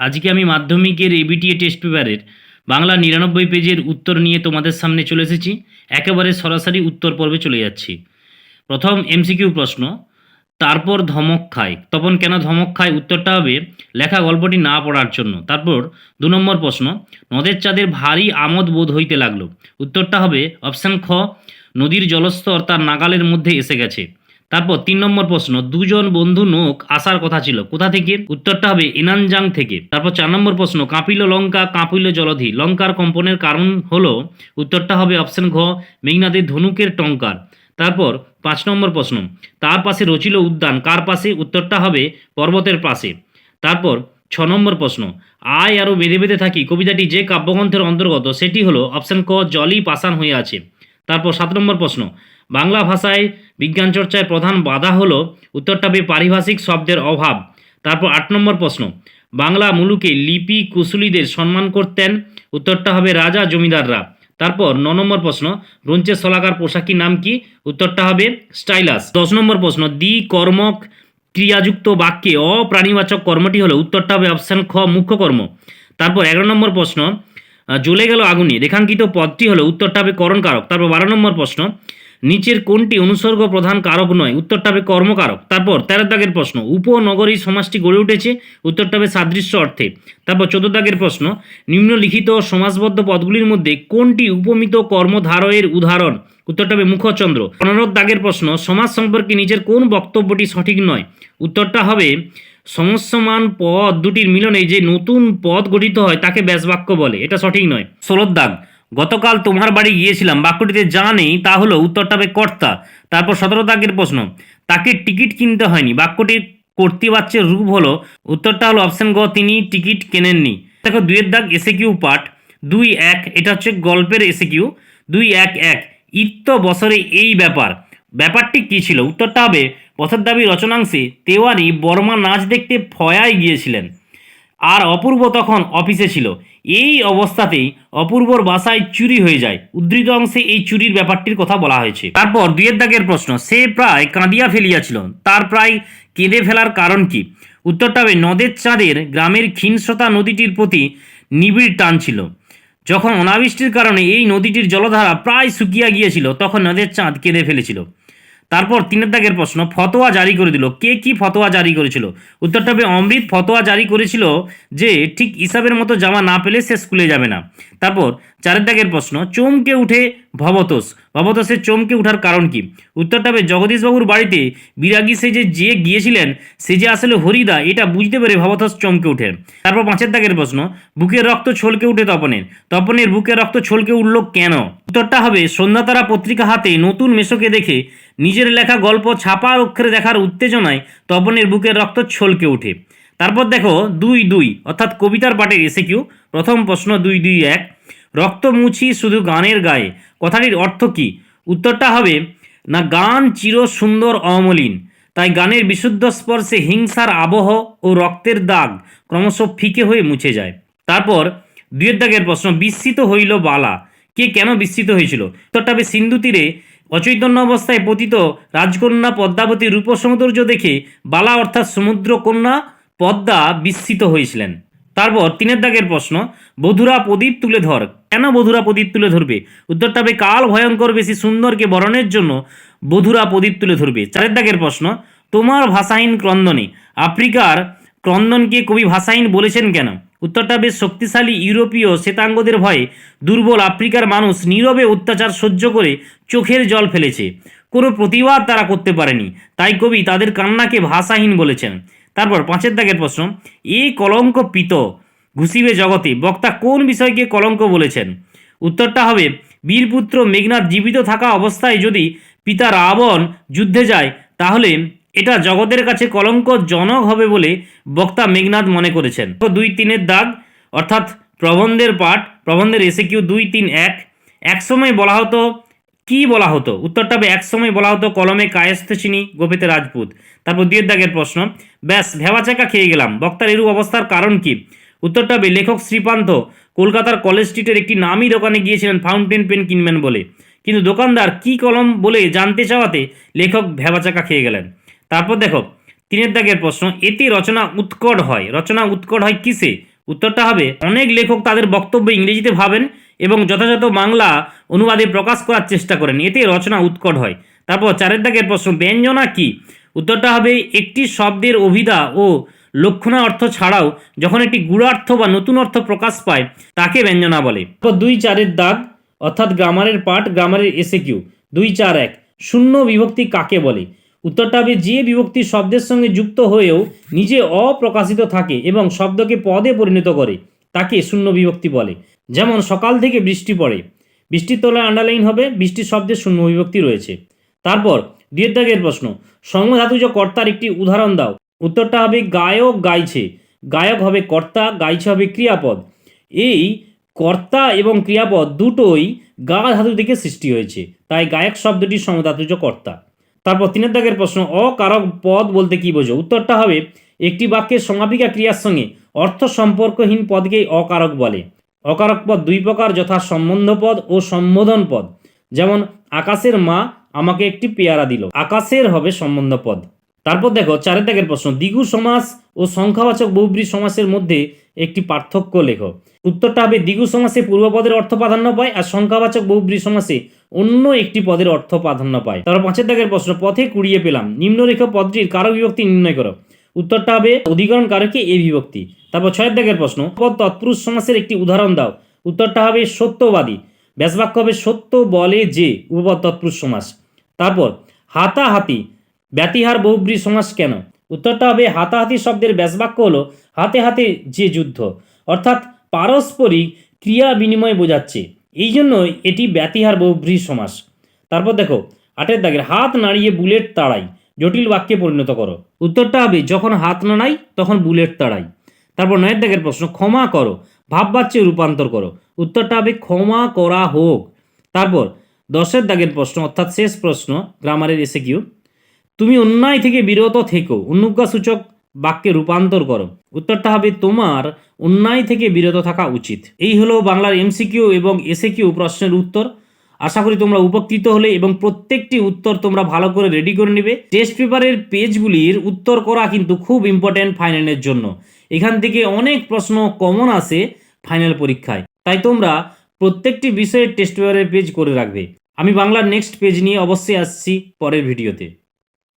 আজকে আমি মাধ্যমিকের এবিটিএ টেস্ট পেপারের বাংলা নিরানব্বই পেজের উত্তর নিয়ে তোমাদের সামনে চলে এসেছি। একেবারে সরাসরি উত্তর পর্বে চলে যাচ্ছি। প্রথম এমসিকিউ প্রশ্ন, তারপর ধমক খায়। তখন কেন ধমক খায়? উত্তরটা হবে লেখা গল্পটি না পড়ার জন্য। তারপর দু নম্বর প্রশ্ন, নদের চাঁদের ভারী আমোদ বোধ হইতে লাগল। উত্তরটা হবে অপশান খ, নদীর জলস্তর তার নাগালের মধ্যে এসে গেছে। তারপর তিন নম্বর প্রশ্ন, দুজন বন্ধু নৌক আসার কথা ছিল, কোথা থেকে? উত্তরটা হবে এনানজাং থেকে। তারপর চার নম্বর প্রশ্ন, কাঁপিল লঙ্কা, কাঁপিল জলধি, লঙ্কার কম্পনের কারণ হলো, উত্তরটা হবে অপশন ঘ মেঘনাদের ধনুকের টঙ্কার। তারপর পাঁচ নম্বর প্রশ্ন, তার পাশে রচিল উদ্যান, কার পাশে? উত্তরটা হবে পর্বতের পাশে। তারপর ছ নম্বর প্রশ্ন, আয় আরও বেঁধে বেঁধে থাকি, কবিতাটি যে কাব্যগ্রন্থের অন্তর্গত, সেটি হলো অপশন ক, জলই পাষাণ হয়ে আছে। তারপর সাত নম্বর প্রশ্ন বাংলা ভাষায় বিজ্ঞান চর্চায় প্রধান বাধা হলো উত্তরটা হবে পারিভাষিক শব্দের অভাব। তারপর আট নম্বর প্রশ্ন, বাংলা মুলুকে লিপি কুশলীদের সম্মান করতেন, উত্তরটা হবে রাজা জমিদাররা। তারপর ন নম্বর প্রশ্ন ব্রঞ্চের শলাকার পোশাকি নাম কি? উত্তরটা হবে স্টাইলাস। দশ নম্বর প্রশ্ন দ্বি কর্মক ক্রিয়াযুক্ত বাক্যে অপ্রাণীবাচক কর্মটি হলো, উত্তরটা হবে অপশান খ, মুখ্য কর্ম। তারপর এগারো নম্বর প্রশ্ন জ্বলে গেল আগুনে। রেখাঙ্কিত পদটি হলো, উত্তরটা হবে করণকারক। তারপর বারো নম্বর প্রশ্ন নিচের কোনটি অনুসর্গ প্রধান কারক নয়? উত্তরটা হবে কর্মকারক। তারপর তেরো দাগের প্রশ্ন, উপনগরী সমাজটি গড়ে উঠেছে? উত্তরটা হবে সাদৃশ্য অর্থে। তারপর চোদ্দ দাগের প্রশ্ন, নিম্নলিখিত সমাজবদ্ধ পদগুলির মধ্যে কোনটি উপমিত কর্মধারয়ের উদাহরণ? উত্তরটা হবে মুখচন্দ্র। পনেরো দাগের প্রশ্ন, সমাজ সম্পর্কে নিজের কোন বক্তব্যটি সঠিক নয়? উত্তরটা হবে সমস্যমান পদ দুটির মিলনে যে নতুন পদ গঠিত হয় তাকে ব্যাসবাক্য বলে। এটা সঠিক নয়। ষোলোর দাগ গতকাল তোমার বাড়ি গিয়েছিলাম, বাক্যটিতে যা নেই তা হলো উত্তরটা হবে কর্তা। তারপর সতেরো দাগের প্রশ্ন, তাকে টিকিট কিনতে হয়নি বাক্যটির কর্তৃবাচ্যের রূপ হলো, উত্তরটা হলো অপশন গ, তিনি টিকিট কেনেননি। দেখো দুইয়ের দাগ এসে কিউ পাঠ দুই এক, এটা হচ্ছে গল্পের এসে কিউ দুই এক এক ইত্য বছরে এই ব্যাপার। ব্যাপারটি কী ছিল? উত্তরটা হবে, পথের দাবি রচনাংশে তেওয়ারি বর্মা নাচ দেখতে ফয়ায় গিয়েছিলেন। আর অপূর্ব তখন অফিসে ছিল। এই অবস্থাতেই অপূর্বর বাসায় চুরি হয়ে যায়। উদ্ধৃত অংশে এই চুরির ব্যাপারটির কথা বলা হয়েছে। তারপর দুয়ের দাগের প্রশ্ন, সে প্রায় কাঁদিয়া ফেলিয়াছিল। তার প্রায় কেঁদে ফেলার কারণ কি? উত্তরটা হবে, নদের চাঁদের গ্রামের ক্ষীণস্রোতা নদীটির প্রতি নিবিড় টান ছিল। যখন অনাবৃষ্টির কারণে এই নদীটির জলধারা প্রায় শুকিয়া গিয়েছিল, তখন নদের চাঁদ কেঁদে ফেলেছিল। তারপর তিনের দাগের প্রশ্ন, ফতোয়া জারি করে দিল। কে কি ফতোয়া জারি করেছিল? উত্তরটা হবে অমৃত। ফতোয়া জারি করেছিল যে, ঠিক ইসাবের মতো জামা না পেলে সে স্কুলে যাবে না। তারপর চারের দাগের প্রশ্ন, চমকে উঠে ভবতোষ। ভবতোষের চমকে ওঠার কারণ কি? উত্তরটা হবে, জগদীশবাবুর বাড়িতে বিরাগী সেজে যে গিয়েছিলেন, সে যে আসলে হরিদা, এটা বুঝতে পেরে ভবতোষ চমকে উঠে। তারপর পাঁচের দাগের প্রশ্ন, বুকের রক্ত ছলকে উঠে তপনের। তপনের বুকের রক্ত ছলকে উঠল কেন? উত্তরটা হবে সন্ধ্যাতারা পত্রিকা হাতে নতুন মেশোকে দেখে নিজের লেখা গল্প ছাপা অক্ষরে দেখার উত্তেজনায় তপনের বুকের রক্ত ছলকে ওঠে। তারপর দেখো দুই দুই, অর্থাৎ কবিতার পাঠের এসে কিউ প্রথম প্রশ্ন দুই দুই এক, রক্ত মুছি শুধু গানের গায়ে, কথাটির অর্থ কি? উত্তরটা হবে, না গান চির সুন্দর অমলিন, তাই গানের বিশুদ্ধ স্পর্শে হিংসার আবহ ও রক্তের দাগ ক্রমশ ফিকে হয়ে মুছে যায়। তারপর দুয়ের দাগের প্রশ্ন, বিস্মিত হইল বালা, কে কেন বিস্মিত হয়েছিল? উত্তরটা হবে সিন্ধু তীরে অচৈতন্য অবস্থায় পতিত রাজকন্যা পদ্মাবতীর রূপ সৌন্দর্য দেখে বালা অর্থাৎ সমুদ্র কন্যা পদ্মা বিস্মিত হয়েছিলেন। তারপর তিনের দাগের প্রশ্ন, বধুরা প্রদীপ তুলে ধর। কেন বধুরা প্রদীপ তুলে ধরবে? উত্তরটা হবে, কাল ভয়ঙ্কর বেশি সুন্দরকে বরণের জন্য বধুরা প্রদীপ তুলে ধরবে। চারের দাগের প্রশ্ন, তোমার ভাষাহীন ক্রন্দনে আফ্রিকার ক্রন্দনকে কবি ভাষাহীন বলেছেন কেন? উত্তরটা বেশ শক্তিশালী ইউরোপীয় শ্বেতাঙ্গদের ভয়ে দুর্বল আফ্রিকার মানুষ নীরবে অত্যাচার সহ্য করে চোখের জল ফেলেছে। কোনো প্রতিবাদ তারা করতে পারেনি। তাই কবি তাদের কান্নাকে ভাষাহীন বলেছেন। তারপর পাঁচের দাগের প্রশ্ন এই কলঙ্ক পিত ঘুষিবে জগতে, বক্তা কোন বিষয়কে কলঙ্ক বলেছেন? উত্তরটা হবে, বীরপুত্র মেঘনাথ জীবিত থাকা অবস্থায় যদি পিতা রাবণ যুদ্ধে যায়, তাহলে এটা জগতের কাছে কলঙ্কজনক হবে বলে বক্তা মেঘনাথ মনে করেছেন। দুই তিনের দাগ, অর্থাৎ প্রবন্ধের পাঠ, প্রবন্ধের এসে কিউ দুই তিন এক, একসময় বলা হতো, কি বলা হতো? উত্তরটা হবে, একসময় বলা হতো কলমে কায়স্থ চিনি গোপেতে রাজপুত। তারপর দুয়ের দাগের প্রশ্ন, ব্যাস, ভেবাচাকা খেয়ে গেলাম। বক্তার এরূপ অবস্থার কারণ কি? উত্তরটা হবে, লেখক শ্রীপান্ত কলকাতার কলেজ স্ট্রিটের একটি নামি দোকানে গিয়েছিলেন, ফাউন্টেন পেন কিনবেন বলে। কিন্তু দোকানদার কি কলম বলে জানতে চাওয়াতে লেখক ভেবাচাকা খেয়ে গেলেন। তারপর দেখো, তিনের দাগের প্রশ্ন এতে রচনা উৎকট হয়। রচনা উৎকট হয় কিসে? উত্তরটা হবে, অনেক লেখক তাদের বক্তব্য ইংরেজিতে ভাবেন এবং যথাযথ বাংলা অনুবাদে প্রকাশ করার চেষ্টা করেন। এতে রচনা উৎকট হয়। তারপর চারের দাগের প্রশ্ন, ব্যঞ্জনা কি? উত্তরটা হবে, একটি শব্দের অভিধা ও লক্ষণা অর্থ ছাড়াও যখন একটি গূঢ়ার্থ বা নতুন অর্থ প্রকাশ পায়, তাকে ব্যঞ্জনা বলে। দুই চারের দাগ, অর্থাৎ গ্রামারের পাঠ, গ্রামারের এসে কিউ দুই চার এক, শূন্য বিভক্তি কাকে বলে? উত্তরটা হবে যে বিভক্তি শব্দের সঙ্গে যুক্ত হয়েও নিজে অপ্রকাশিত থাকে এবং শব্দকে পদে পরিণত করে, তাকে শূন্য বিভক্তি বলে। যেমন সকাল থেকে বৃষ্টি পড়ে, বৃষ্টির তলায় আন্ডারলাইন হবে, বৃষ্টির শব্দের শূন্য বিভক্তি রয়েছে। তারপর, দুয়ের দাগের প্রশ্ন, সংঘধাতুজ কর্তার একটি উদাহরণ দাও। উত্তরটা হবে গায়ক, গাইছে। গায়ক হবে কর্তা, গাইছে হবে ক্রিয়াপদ। এই কর্তা এবং ক্রিয়াপদ দুটোই গা ধাতু থেকে সৃষ্টি হয়েছে। তাই গায়ক শব্দটি সমধাতুজ কর্তা। তারপর তিনের দাগের প্রশ্ন, অকারক পদ বলতে কি বোঝো? উত্তরটা হবে, একটি বাক্যের সমাপিকা ক্রিয়ার সঙ্গে অর্থ সম্পর্কহীন পদকেই অকারক বলে। অকারক পদ দুই প্রকার, যথা সম্বন্ধ পদ ও সম্বোধন পদ। যেমন, আকাশের মা আমাকে একটি পেয়ারা দিল। আকাশের হবে সম্বন্ধ পদ। তারপর দেখো, চারের দাগের প্রশ্ন, দ্বিগু সমাস ও সংখ্যাবাচক বহুব্রী সমাসের মধ্যে একটি পার্থক্য লেখো। উত্তরটা হবে, দ্বিগু সমাসে পূর্বপদের অর্থ প্রাধান্য পায় আর সংখ্যাবাচক বহুব্রী সমাসে অন্য একটি পদের অর্থ প্রাধান্য পায়। তারপর পাঁচের দাগের প্রশ্ন, পথে কুড়িয়ে পেলাম। নিম্নরেখ পদটির কারক বিভক্তি নির্ণয় করো। উত্তরটা হবে, অধিকরণ কারকে এ বিভক্তি। তারপর ছয়ের দাগের প্রশ্ন, পদ তৎপুরুষ সমাসের একটি উদাহরণ দাও। উত্তরটা হবে, সত্যবাদী। ব্যাসবাক্য হবে, সত্য বলে যে উপপদ তৎপুরুষ সমাস। তারপর, হাতাহাতি ব্যতিহার বহুব্রী সমাস কেন? উত্তরটা হবে হাতাহাতি শব্দের ব্যাসবাক্য হলো হাতে হাতে যে যুদ্ধ। অর্থাৎ পারস্পরিক ক্রিয়া বিনিময় বোঝাচ্ছে। এই জন্যই এটি ব্যতিহার বহুব্রী সমাস। তারপর দেখো, আটের দাগের, হাত নাড়িয়ে বুলেট তাড়াই, জটিল বাক্যে পরিণত করো। উত্তরটা হবে, যখন হাত নাড়াই, তখন বুলেট তাড়াই। তারপর নয়ের দাগের প্রশ্ন, ক্ষমা করো, ভাববাচ্যে রূপান্তর করো। উত্তরটা হবে, ক্ষমা করা হোক। তারপর দশের দাগের প্রশ্ন, অর্থাৎ শেষ প্রশ্ন গ্রামারের এসে কিউ তুমি অন্যায় থেকে বিরত থেকো। অনুজ্ঞাসূচক বাক্যে রূপান্তর করো। উত্তরটা হবে তোমার অন্যায় থেকে বিরত থাকা উচিত। এই হলো বাংলার এমসিকিউ এবং এসএকিউ প্রশ্নের উত্তর। আশা করি তোমরা উপকৃত হলে এবং প্রত্যেকটি উত্তর তোমরা ভালো করে রেডি করে নেবে। টেস্ট পেপারের পেজগুলির উত্তর করা কিন্তু খুব ইম্পর্ট্যান্ট ফাইনালের জন্য। এখান থেকে অনেক প্রশ্ন কমন আসে ফাইনাল পরীক্ষায়। তাই তোমরা প্রত্যেকটি বিষয়ের টেস্ট পেপারের পেজ করে রাখবে। আমি বাংলার নেক্সট পেজ নিয়ে অবশ্যই আসছি পরের ভিডিওতে